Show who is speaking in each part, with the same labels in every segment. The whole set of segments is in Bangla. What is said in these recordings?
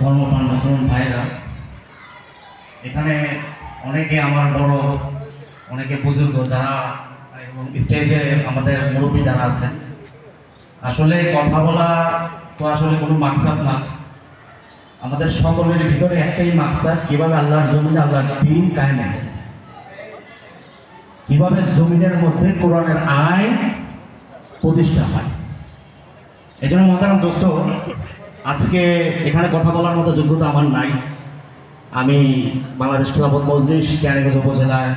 Speaker 1: ধর্মপ্রাণ মুসলমান ভাইরা, এখানে অনেকে আমার বড়, অনেকে বুজুর্গ যারা, এবং স্টেজে আমাদের মুরব্বী যারা আছেন। আসলে কথা বলা তো আসলে কোনো মাকসাদ না। আমাদের সকলের ভিতরে একটাই মাকসাদ, কীভাবে আল্লাহর জমিনে আল্লাহর দিন কায়েম কীভাবে জমিনের মধ্যে কোরআনের আয় প্রতিষ্ঠা হয়। এই জন্য মতারাম দোস্ত আজকে এখানে কথা বলার মতো যোগ্যতা আমার নাই। আমি বাংলাদেশ খেলাফত মজলিস ক্যারিগঞ্জ উপজেলায়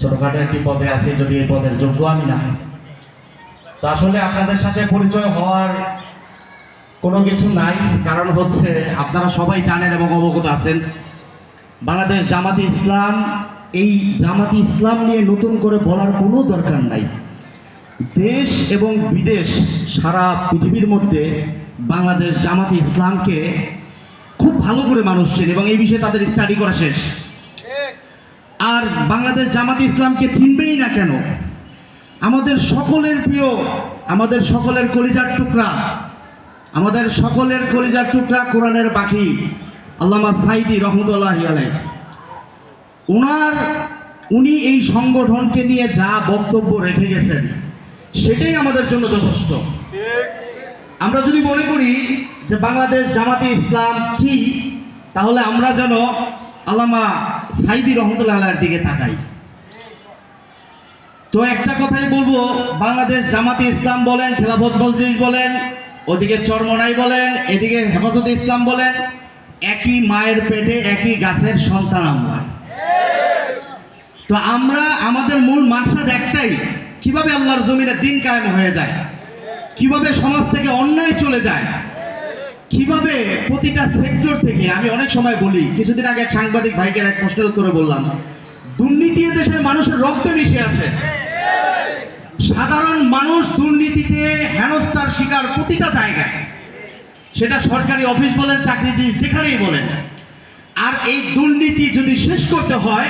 Speaker 1: ছোটখাটো একটি পদে আছি, যদি এই পদের যোগ্য আমি না তো আসলে আপনাদের সাথে পরিচয় হওয়ার কোনো কিছু নাই, কারণ হচ্ছে আপনারা সবাই জানেন এবং অবগত আছেন, বাংলাদেশ জামাতি ইসলাম, এই জামাতি ইসলাম নিয়ে নতুন করে বলার কোনো দরকার নাই। দেশ এবং বিদেশ সারা পৃথিবীর মধ্যে বাংলাদেশ জামাতি ইসলামকে খুব ভালো করে মানুষ চেনে এবং এই বিষয়ে তাদের স্টাডি করা শেষ। আর বাংলাদেশ জামাতি ইসলামকে চিনবেই না কেন? আমাদের সকলের প্রিয়, আমাদের সকলের কলিজার টুকরা, আমাদের সকলের কলিজার টুকরা কোরআনের পাখি, আল্লামা সাইদি রহমতুল্লাহ আলাই ওনার উনি এই সংগঠনকে নিয়ে যা বক্তব্য রেখে গেছেন, সেটাই আমাদের জন্য যথেষ্ট। আমরা যদি মনে করি যে বাংলাদেশ জামাতে ইসলাম কি, তাহলে আমরা যেন আল্লামা সাইদি রহমতুল্লাহ দিকে তাকাই। তো একটা কথাই বলব, বাংলাদেশ জামাতে ইসলাম বলেন, খেলাফত মজলিস বলেন, ওদিকে চরমনাই বলেন, এদিকে হেফাজতে ইসলাম বলেন, একই মায়ের পেটে একই গাছের সন্তান আমরা। তো আমরা, আমাদের মূল মাকসাদ একটাই, কীভাবে আল্লাহর জমিনে দিন কায়েম হয়ে যায়? কীভাবে সমাজ থেকে অন্যায় চলে যায়? কীভাবে প্রতিটা সেক্টর থেকে, আমি অনেক সময় বলি, কিছুদিন আগে সাংবাদিক ভাইকে এক প্রশ্নের উত্তরে বললাম দুর্নীতি দেশের মানুষের রক্তে মিশে আছে। সাধারণ মানুষ দুর্নীতিতে হেনস্থার শিকার প্রতিটা জায়গায়। সেটা সরকারি অফিস বলেন, চাকরিজীবী যেখানেই বলেন। আর এই দুর্নীতি যদি শেষ করতে হয়,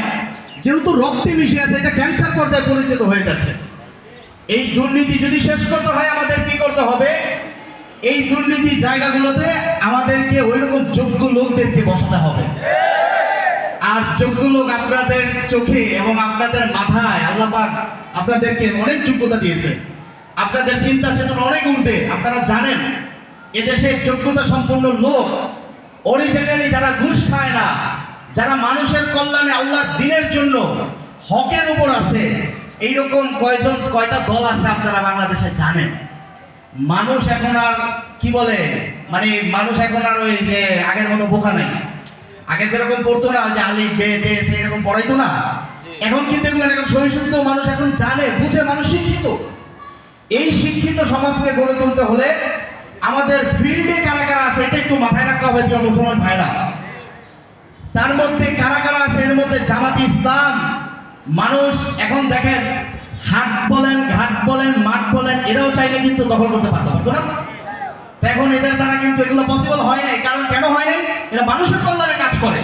Speaker 1: যেহেতু রক্তে মিশে আছে, এটা ক্যান্সার পর্যায়ে পরিণত হয়ে যাচ্ছে। এই দুর্নীতি যদি শেষ করতে হয়, আমাদের কি করতে হবে? এই দুর্নীতি জায়গাগুলোতে আমাদেরকে ওই রকম যোগ্য লোকদেরকে বসাতে হবে। আর যোগ্য লোক আপনাদের চোখে এবং আপনাদের মাথায় আল্লাহ আপনাদেরকে অনেক যোগ্যতা দিয়েছে। আপনাদের চিন্তা চেতনা অনেক ঊর্ধ্বে, আপনারা জানেন। এদেশে যোগ্যতা সম্পন্ন লোক অরিজিনালি যারা ঘুষ খায় না, যারা মানুষের কল্যাণে আল্লাহর দিনের জন্য হকের উপর আছে এইরকম কয়জন কয়টা দল আছে আপনারা বাংলাদেশে জানেন? মানুষ এখন আর কি বলে মানে মানুষ এখন আর ওই যে আগের মতো বোকা নাই। আগে যেরকম পড়তো না যে আলি বে দে এরকম পড়াইতো না? এখন কিন্তু এগুলো এখন সহিষ্ণুত মানুষ এখন জানে বুঝে মানুষ শিক্ষিত। এই শিক্ষিত সমাজকে গড়ে তুলতে হলে আমাদের ফিল্ডে কারা কারা আছে এটা একটু মাথায় রাখতে হবে মুসলমান ভাইরা। তার মধ্যে কারা কারা আছে এর মধ্যে জামাত ইসলাম মানুষ এখন দেখেন হাট বলেন, ঘাট বলেন, মাঠ বলেন, এরাও চাইলে কিন্তু দখল করতে পারতো না এখন এদের দ্বারা কিন্তু এগুলো পসিবল হয় নাই। কারণ কেন হয় নাই? এরা মানুষের কল্যাণে কাজ করে।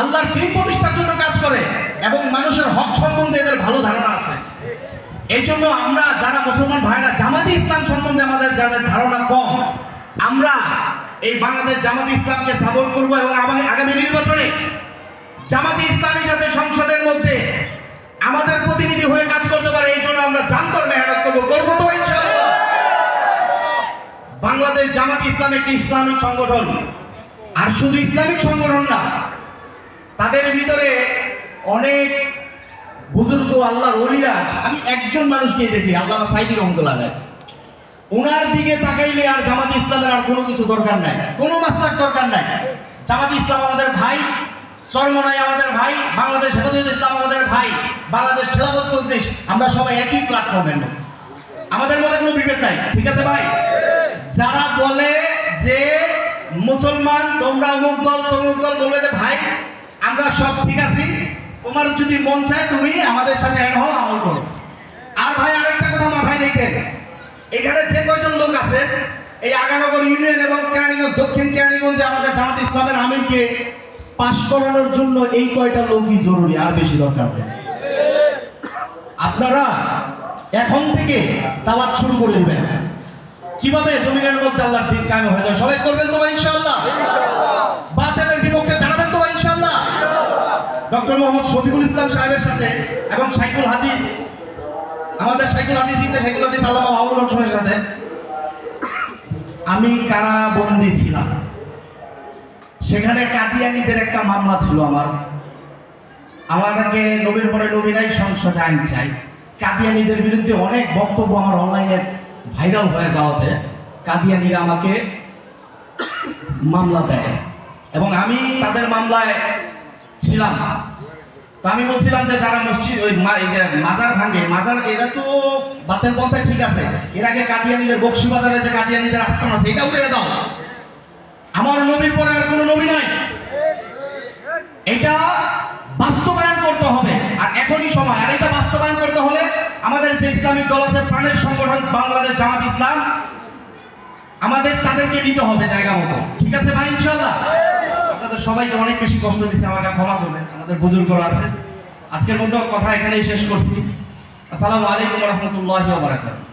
Speaker 1: আল্লাহর দিন প্রতিষ্ঠার জন্য কাজ করে এবং মানুষের হক সম্বন্ধে এদের ভালো ধারণা আছে। এই জন্য আমরা যারা মুসলমান ভাইরা জামাতি ইসলাম সম্বন্ধে আমাদের যাদের ধারণা কম, আমরা এই বাংলাদেশ জামাতি ইসলামকে সাপোর্ট করব এবং আগামী আগামী নির্বাচনে জামাতি ইসলামী যাতে সংসদের মধ্যে আমাদের প্রতিনিধি হয়ে কাজ করতে পারে, এই জন্য আমরা জান্তর মেহনত করব করব তো বাংলাদেশ জামাত ইসলাম একটি ইসলামিক সংগঠন। আর শুধু ইসলামিক সংগঠন না, তাদের ভিতরে অনেক বুজুর্গ আল্লাহর ওলিরা আমি একজন মানুষকে দেখি, আল্লাহ সাইদি রহমতুল্লাহ। ওনার দিকে তাকাইলে আর জামাত ইসলামের আর কোনো কিছু দরকার নাই, কোনো মাসলাক দরকার নাই। জামাত ইসলাম আমাদের ভাই চরমনাই আমাদের ভাই, বাংলাদেশ হেফাজত ইসলাম আমাদের ভাই, বাংলাদেশ খেলাফত মজলিস আমরা সবাই একই প্ল্যাটফর্মের লোক আমাদের মধ্যে কোনো বিভেদ নাই, ঠিক আছে ভাই? যারা বলে যে মুসলমান, তোমরা অমুক দল, তমুক দল বলবে যে, ভাই, আমরা সব ঠিক আছি। তোমার যদি মন চায় তুমি আমাদের সাথে অ্যাড হও, আমল করো। আর ভাই, আরেকটা কথা মাথায় রেখে, এখানে যে কয়জন লোক আছে, এই আগানগর ইউনিয়ন এবং কেরানীগঞ্জ, দক্ষিণ কেরানীগঞ্জে আমাদের জামাত ইসলামের আমিরকে পাশ করানোর জন্য এই কয়টা লোকই জরুরি, আর বেশি দরকার নেই। আপনারা এখন থেকে তাওয়াত শুরু করে দেবেন। কীভাবে জমিনের মধ্যে আল্লাহর দিন কায়ম হয়ে যায় সবাই করবেন তো ইনশাআল্লাহ? বাতিলের বিপক্ষে দাঁড়াবেন তো ইনশাআল্লাহ? ডক্টর মোহাম্মদ শফিকুল ইসলাম সাহেবের সাথে এবং সাইকুল হাদিস, আমাদের সাইকুল হাদিস ইন্টার সাইকুল হাদিস আল্লাহ মাহবুল হোসেনের সাথে। আমি কারাবন্দী ছিলাম। সেখানে কাদিয়ানিদের একটা মামলা ছিল আমার। আমার আমাকে নবীর পরে নবীরাই সংসদে আইন চাই। কাদিয়ানিদের বিরুদ্ধে অনেক বক্তব্য আমার অনলাইনে ভাইরাল হয়ে যাওয়াতে কাদিয়ানিরা আমাকে মামলা দেয়। এবং আমি তাদের মামলায় ছিলাম। তো আমি বলছিলাম যে যারা মসজিদ, ওই মাজার ভাঙে, মাজার, এরা তো বাতের পন্থায় ঠিক আছে। এর আগে কাদিয়ানিদের বক্সি বাজারে যে কাদিয়ানিদের আস্থান আছে এটা উঠে দাও। আমার নবীর পরে আর কোনো নবী নাই। এটা বাস্তবায়ন করতে হবে, আর এখনই সময়। আর এটা বাস্তবায়ন করতে হলে আমাদের যে ইসলামিক দল আছে, প্রাণের সংগঠন বাংলাদেশ জামাত ইসলাম, আমাদের তাদেরকে নিতে হবে জায়গা মতো। ঠিক আছে ভাই ইনশাল্লাহ আপনাদের সবাইকে অনেক বেশি কষ্ট দিচ্ছে আমাকে ক্ষমা করবেন। আমাদের বুজুর্গরা আছে। আজকের মতো কথা এখানেই শেষ করছি। আসসালামু আলাইকুম রহমতুল্লাহ বারাকাতুহু।